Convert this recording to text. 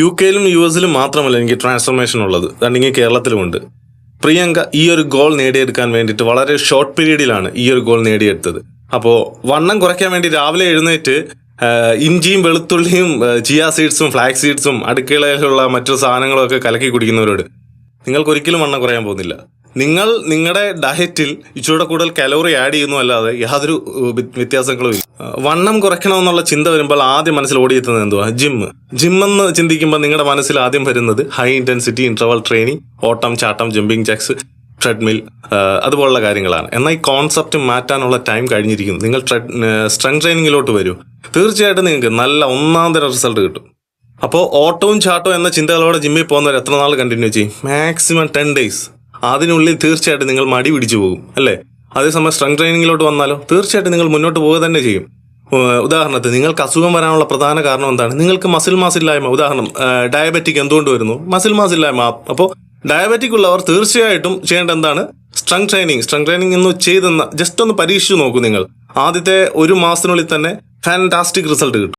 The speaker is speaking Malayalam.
യു കെയിലും യു എസിലും മാത്രമല്ല എനിക്ക് ട്രാൻസ്ഫോർമേഷൻ ഉള്ളത്. റണ്ണിങ് കേരളത്തിലുമുണ്ട്. പ്രിയങ്ക ഈ ഒരു ഗോൾ നേടിയെടുക്കാൻ വേണ്ടിയിട്ട് വളരെ ഷോർട്ട് പീരീഡിലാണ് ഈ ഒരു ഗോൾ നേടിയെടുത്തത്. അപ്പോൾ വണ്ണം കുറയ്ക്കാൻ വേണ്ടി രാവിലെ എഴുന്നേറ്റ് ഇഞ്ചിയും വെളുത്തുള്ളിയും ചിയ സീഡ്സും ഫ്ലാക്സ് സീഡ്സും അടുക്കളയിലുള്ള മറ്റു സാധനങ്ങളൊക്കെ കലക്കി കുടിക്കുന്നവരോട് നിങ്ങൾക്കൊരിക്കലും വണ്ണം കുറയാൻ പോകുന്നില്ല. നിങ്ങൾ നിങ്ങളുടെ ഡയറ്റിൽ ഇച്ചിരൂടെ കൂടുതൽ കലോറി ആഡ് ചെയ്യുന്നു അല്ലാതെ യാതൊരു വ്യത്യാസങ്ങളും വണ്ണം കുറയ്ക്കണമെന്നുള്ള ചിന്ത വരുമ്പോൾ ആദ്യം മനസ്സിൽ ഓടിയെത്തുന്നത് എന്തുവാ? ജിം. ജിമ്മെന്ന് ചിന്തിക്കുമ്പോൾ നിങ്ങളുടെ മനസ്സിൽ ആദ്യം വരുന്നത് ഹൈ ഇന്റൻസിറ്റി ഇന്റർവൽ ട്രെയിനിങ് ഓട്ടം ചാട്ടം ജമ്പിങ് ജാക്സ് ട്രെഡ്മിൽ അതുപോലുള്ള കാര്യങ്ങളാണ്. എന്നാൽ ഈ കോൺസെപ്റ്റ് മാറ്റാനുള്ള ടൈം കഴിഞ്ഞിരിക്കുന്നു. നിങ്ങൾ ട്രെഡ് സ്ട്രെങ് ട്രെയിനിങ്ങിലോട്ട് വരൂ. തീർച്ചയായിട്ടും നിങ്ങൾക്ക് നല്ല ഒന്നാം തരം റിസൾട്ട് കിട്ടും. അപ്പോൾ ഓട്ടവും ചാട്ടവും എന്ന ചിന്തകളോടെ ജിമ്മിൽ പോകുന്നവർ എത്ര നാൾ കണ്ടിന്യൂ ചെയ്യും? മാക്സിമം ടെൻ ഡേയ്സ് അതിനുള്ളിൽ തീർച്ചയായിട്ടും നിങ്ങൾ മടി പിടിച്ചു പോകും അല്ലേ? അതേസമയം സ്ട്രെങ് ട്രെയിനിങ്ങിലോട്ട് വന്നാലോ? തീർച്ചയായിട്ടും നിങ്ങൾ മുന്നോട്ട് പോവുക തന്നെ ചെയ്യും. ഉദാഹരണത്തിന് നിങ്ങൾക്ക് അസുഖം വരാനുള്ള പ്രധാന കാരണം എന്താണ്? നിങ്ങൾക്ക് മസിൽ മാസ് ഇല്ലായ്മ ഉദാഹരണം ഡയബറ്റിക് എന്തുകൊണ്ട് വരുന്നു? മസിൽ മാസ് ഇല്ലായ്മ. അപ്പോൾ ഡയബറ്റിക് ഉള്ളവർ തീർച്ചയായിട്ടും ചെയ്യേണ്ട എന്താണ്? സ്ട്രെങ് ട്രെയിനിങ് സ്ട്രെങ് ട്രെയിനിങ് എന്ന് ചെയ്തെന്ന ജസ്റ്റ് ഒന്ന് പരീക്ഷിച്ചു നോക്കൂ നിങ്ങൾ. ആദ്യത്തെ ഒരു മാസത്തിനുള്ളിൽ തന്നെ ഫാന്റാസ്റ്റിക് റിസൾട്ട് കിട്ടും.